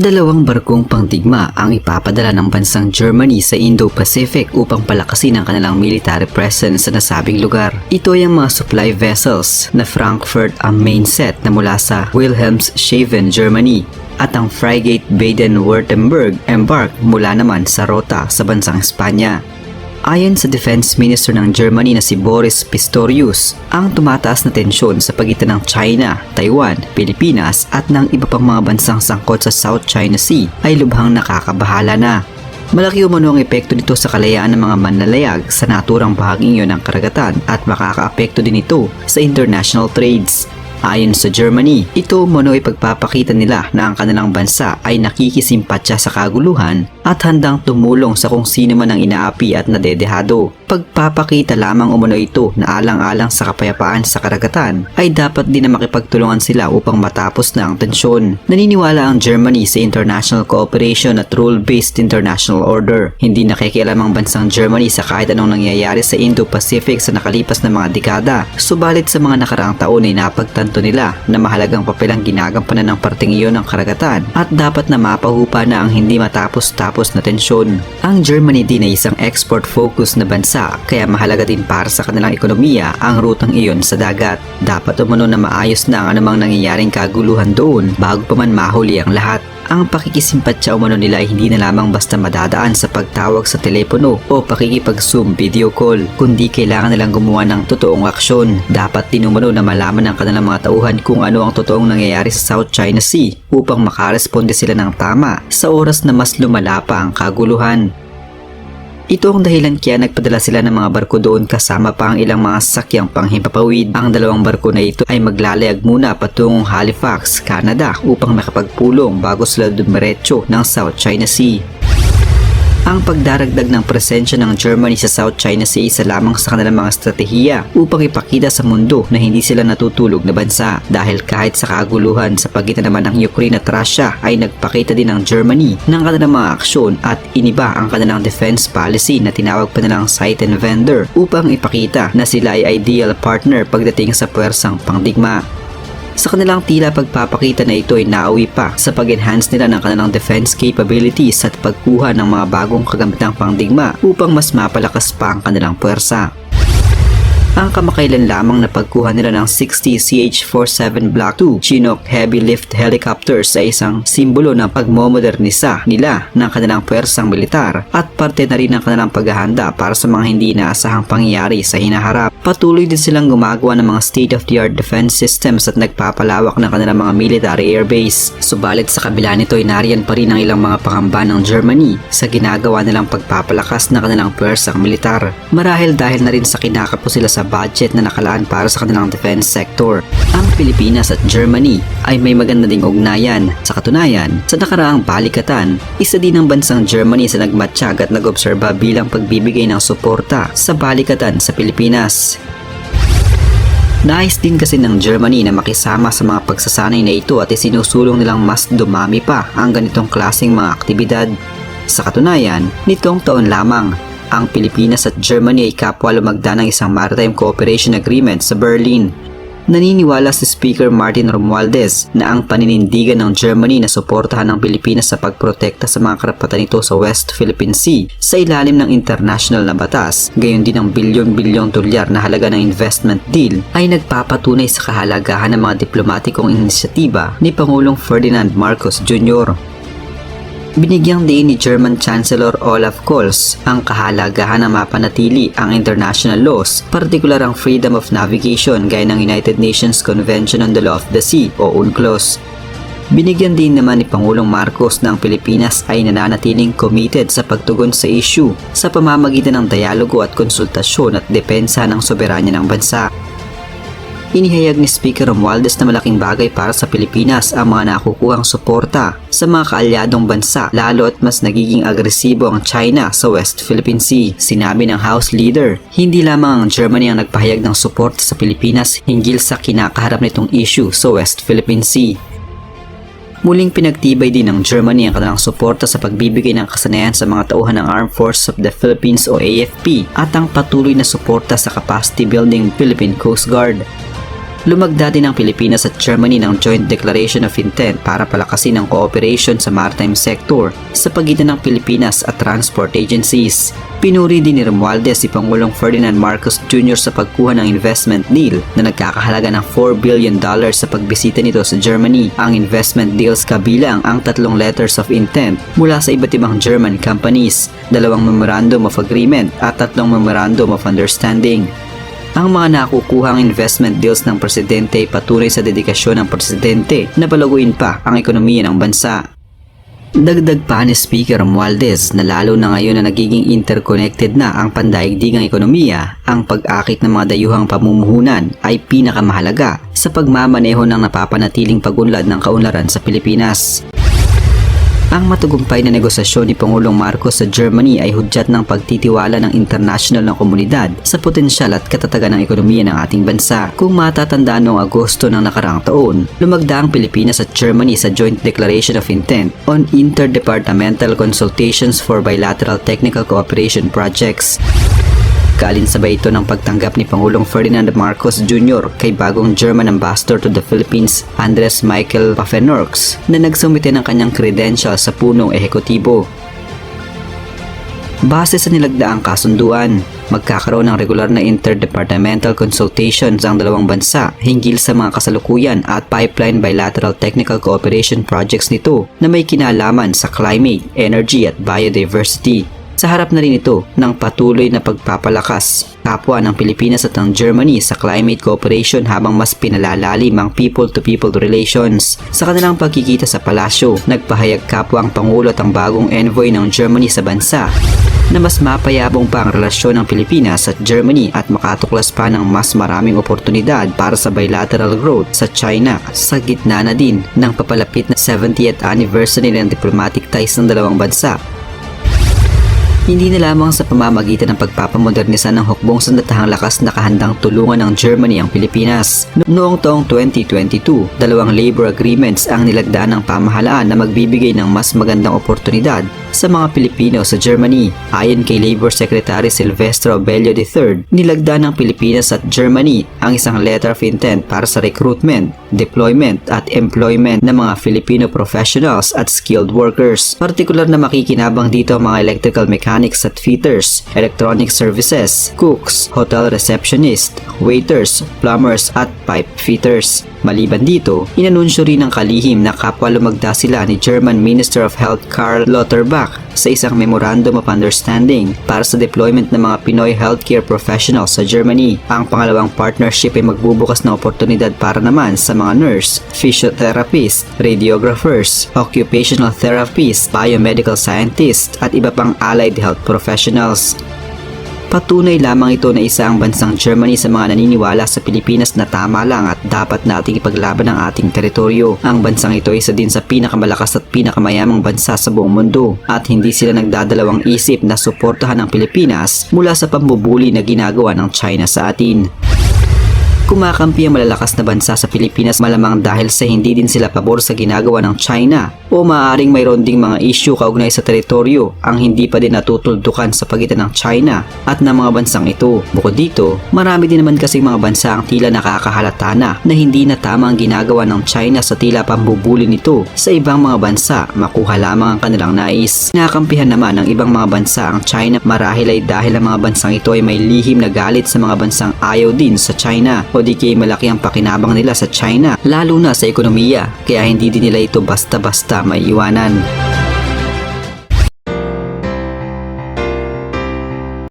Dalawang barkong pangdigma ang ipapadala ng bansang Germany sa Indo-Pacific upang palakasin ang kanilang military presence sa nasabing lugar. Ito ay ang mga supply vessels na Frankfurt am main set na mula sa Wilhelmshaven, Germany at ang frigate Baden-Württemberg embark mula naman sa Rota sa bansang Espanya. Ayon sa Defense Minister ng Germany na si Boris Pistorius, ang tumataas na tensyon sa pagitan ng China, Taiwan, Pilipinas at ng iba pang mga bansang sangkot sa South China Sea ay lubhang nakakabahala na. Malaki umano ang epekto nito sa kalayaan ng mga manlalayag sa naturang bahaging iyon ng karagatan at makakaapekto din ito sa international trades. Ayon sa Germany, ito umano ay pagpapakita nila na ang kanilang bansa ay nakikisimpatya sa kaguluhan at handang tumulong sa kung sino man ang inaapi at nadedehado. Pagpapakita lamang umano ito na alang-alang sa kapayapaan sa karagatan ay dapat din na makipagtulungan sila upang matapos na ang tensyon. Naniniwala ang Germany sa international cooperation at rule-based international order. Hindi nakikialam ang bansang Germany sa kahit anong nangyayari sa Indo-Pacific sa nakalipas na mga dekada. Subalit sa mga nakaraang taon ay napagtanto nila na mahalagang papel ang ginagampanan ng parteng iyon ng karagatan at dapat na mapahupa na ang hindi matapos-tapos na tensyon. Ang Germany din ay isang export-focused na bansa kaya mahalaga din para sa kanilang ekonomiya ang rutang iyon sa dagat. Dapat umano na maayos na ang anumang nangyayaring kaguluhan doon bago pa man mahuli ang lahat. Ang pakikisimpatya umano nila ay hindi na lamang basta madadaan sa pagtawag sa telepono o pakikipag-zoom video call, kundi kailangan nilang gumawa ng totoong aksyon. Dapat din umano na malaman ng kanilang mga tauhan kung ano ang totoong nangyayari sa South China Sea upang makaresponde sila ng tama sa oras na mas lumala pa ang kaguluhan. Ito ang dahilan kaya nagpadala sila ng mga barko doon kasama pa ang ilang mga sakyang panghimpapawid. Ang dalawang barko na ito ay maglalayag muna patungong Halifax, Canada upang makapagpulong bago sila dumiretso ng South China Sea. Ang pagdaragdag ng presensya ng Germany sa South China Sea isa lamang sa kanilang mga estratehiya upang ipakita sa mundo na hindi sila natutulog na bansa dahil kahit sa kaguluhan sa pagitan naman ng Ukraine at Russia ay nagpakita din ng Germany ng kanilang mga aksyon at iniba ang kanilang defense policy na tinawag pa nilang sight and vendor upang ipakita na sila ay ideal partner pagdating sa puwersang pangdigma. Sa kanilang tila pagpapakita na ito ay nauwi pa sa pag-enhance nila ng kanilang defense capabilities at pagkuha ng mga bagong kagamitang pangdigma upang mas mapalakas pa ang kanilang puwersa. Ang kamakailan lamang na pagkuha nila ng 60 CH-47 Block 2 Chinook heavy lift helicopters ay isang simbolo ng pagmomodernisa nila ng kanilang puwersang militar at parte na rin ng kanilang paghahanda para sa mga hindi inaasahang pangyayari sa hinaharap. Patuloy din silang gumagawa ng mga state-of-the-art defense systems at nagpapalawak ng kanilang mga military airbase. Subalit sa kabila nito ay nariyan pa rin ang ilang mga pangamba ng Germany sa ginagawa nilang pagpapalakas ng kanilang puwersang militar. Marahil dahil na rin sa kinakapos sila sa budget na nakalaan para sa kanilang defense sector. Ang Pilipinas at Germany ay may maganda ding ugnayan. Sa katunayan, sa nakaraang balikatan, isa din ang bansang Germany sa nagmatsyag at nag-obserba bilang pagbibigay ng suporta sa balikatan sa Pilipinas. Nais din kasi ng Germany na makisama sa mga pagsasanay na ito at isinusulong nilang mas dumami pa ang ganitong klaseng mga aktibidad. Sa katunayan, nitong taon lamang, ang Pilipinas at Germany ay kapwa lumagda ng isang maritime cooperation agreement sa Berlin. Naniniwala si Speaker Martin Romualdez na ang paninindigan ng Germany na suportahan ng Pilipinas sa pagprotekta sa mga karapatan nito sa West Philippine Sea sa ilalim ng international na batas, gayon din ang bilyon-bilyong dolyar na halaga ng investment deal ay nagpapatunay sa kahalagahan ng mga diplomatikong inisyatiba ni Pangulong Ferdinand Marcos Jr. Binigyang din ni German Chancellor Olaf Scholz ang kahalagahan na mapanatili ang international laws, partikular ang freedom of navigation gaya ng United Nations Convention on the Law of the Sea o UNCLOS. Binigyan din naman ni Pangulong Marcos na ang Pilipinas ay nananatiling committed sa pagtugon sa issue sa pamamagitan ng dialogo at konsultasyon at depensa ng soberanya ng bansa. Inihayag ni Speaker Romualdez na malaking bagay para sa Pilipinas ang mga nakukuhang suporta sa mga kaalyadong bansa lalo at mas nagiging agresibo ang China sa West Philippine Sea. Sinabi ng House Leader, hindi lamang ang Germany ang nagpahayag ng suporta sa Pilipinas hinggil sa kinakaharap nitong issue sa West Philippine Sea. Muling pinagtibay din ng Germany ang kanilang suporta sa pagbibigay ng kasanayan sa mga tauhan ng Armed Forces of the Philippines o AFP at ang patuloy na suporta sa capacity building Philippine Coast Guard. Lumagda din ang Pilipinas at Germany ng Joint Declaration of Intent para palakasin ang cooperation sa maritime sector sa pagitan ng Pilipinas at transport agencies. Pinuri din ni Romualdez si Pangulong Ferdinand Marcos Jr. sa pagkuha ng investment deal na nagkakahalaga ng 4 billion dollars sa pagbisita nito sa Germany. Ang investment deals kabilang ang tatlong letters of intent mula sa iba't ibang German companies, dalawang memorandum of agreement at tatlong memorandum of understanding. Ang mga nakukuhang investment deals ng presidente ay patunay sa dedikasyon ng presidente na palaguin pa ang ekonomiya ng bansa. Dagdag pa ni Speaker Romualdez na lalo na ngayon na nagiging interconnected na ang pandaigdigang ekonomiya, ang pag-akit ng mga dayuhang pamumuhunan ay pinakamahalaga sa pagmamaneho ng napapanatiling pagunlad ng kaunlaran sa Pilipinas. Ang matagumpay na negosasyon ni Pangulong Marcos sa Germany ay hudyat ng pagtitiwala ng international na komunidad sa potensyal at katatagan ng ekonomiya ng ating bansa. Kung matatandaan noong Agosto ng nakaraang taon, lumagda ang Pilipinas at Germany sa Joint Declaration of Intent on Interdepartmental Consultations for Bilateral Technical Cooperation Projects. Kaalinsabay ito ng pagtanggap ni Pangulong Ferdinand Marcos Jr. kay bagong German Ambassador to the Philippines, Andres Michael Pafenorks, na nagsumite ng kanyang credentials sa punong ehekutibo. Base sa nilagdaang kasunduan, magkakaroon ng regular na interdepartmental consultations ang dalawang bansa hinggil sa mga kasalukuyan at pipeline bilateral technical cooperation projects nito na may kinalaman sa climate, energy at biodiversity. Sa harap na rin ito ng patuloy na pagpapalakas kapwa ng Pilipinas at ng Germany sa climate cooperation habang mas pinalalalim ang people-to-people relations. Sa kanilang pagkikita sa palasyo, nagpahayag kapwa ang Pangulo at ang bagong envoy ng Germany sa bansa na mas mapayabong pa ang relasyon ng Pilipinas at Germany at makatuklas pa ng mas maraming oportunidad para sa bilateral growth sa China sa gitna na din ng papalapit na 70th anniversary ng diplomatic ties ng dalawang bansa hindi na lamang sa pamamagitan ng pagpapamodernisa ng hukbong sandatahang lakas na kahandang tulungan ng Germany ang Pilipinas. Noong taong 2022, dalawang labor agreements ang nilagdaan ng pamahalaan na magbibigay ng mas magandang oportunidad sa mga Pilipino sa Germany. Ayon kay Labor Secretary Silvestro Bello III, nilagda ng Pilipinas at Germany ang isang letter of intent para sa recruitment, deployment at employment ng mga Filipino professionals at skilled workers. Partikular na makikinabang dito ang mga electrical mechanics at fitters, electronic services, cooks, hotel receptionist, waiters, plumbers at pipe fitters. Maliban dito, inanunsyo rin ng kalihim na kapwa lumagda sila ni German Minister of Health Karl Lauterbach sa isang Memorandum of Understanding para sa deployment ng mga Pinoy healthcare professionals sa Germany. Ang pangalawang partnership ay magbubukas ng oportunidad para naman sa mga nurse, physiotherapist, radiographers, occupational therapists, biomedical scientists at iba pang allied health professionals. Patunay lamang ito na isa ang bansang Germany sa mga naniniwala sa Pilipinas na tama lang at dapat nating ipaglaban ang ating teritoryo. Ang bansang ito isa din sa pinakamalakas at pinakamayamang bansa sa buong mundo at hindi sila nagdadalawang isip na suportahan ang Pilipinas mula sa pambubuli na ginagawa ng China sa atin. Kumakampi ang malalakas na bansa sa Pilipinas malamang dahil sa hindi din sila pabor sa ginagawa ng China o maaaring mayroon ding mga issue kaugnay sa teritoryo ang hindi pa din natutuldukan sa pagitan ng China at ng mga bansang ito. Bukod dito, marami din naman kasi mga bansa ang tila nakakahalata na na hindi na tama ang ginagawa ng China sa tila pambubuli nito sa ibang mga bansa makuha lamang ang kanilang nais. Nakampihan naman ng ibang mga bansa ang China marahil ay dahil ang mga bansang ito ay may lihim na galit sa mga bansang ayaw din sa China o di kaya malaki ang pakinabang nila sa China lalo na sa ekonomiya kaya hindi din nila ito basta-basta may iwanan.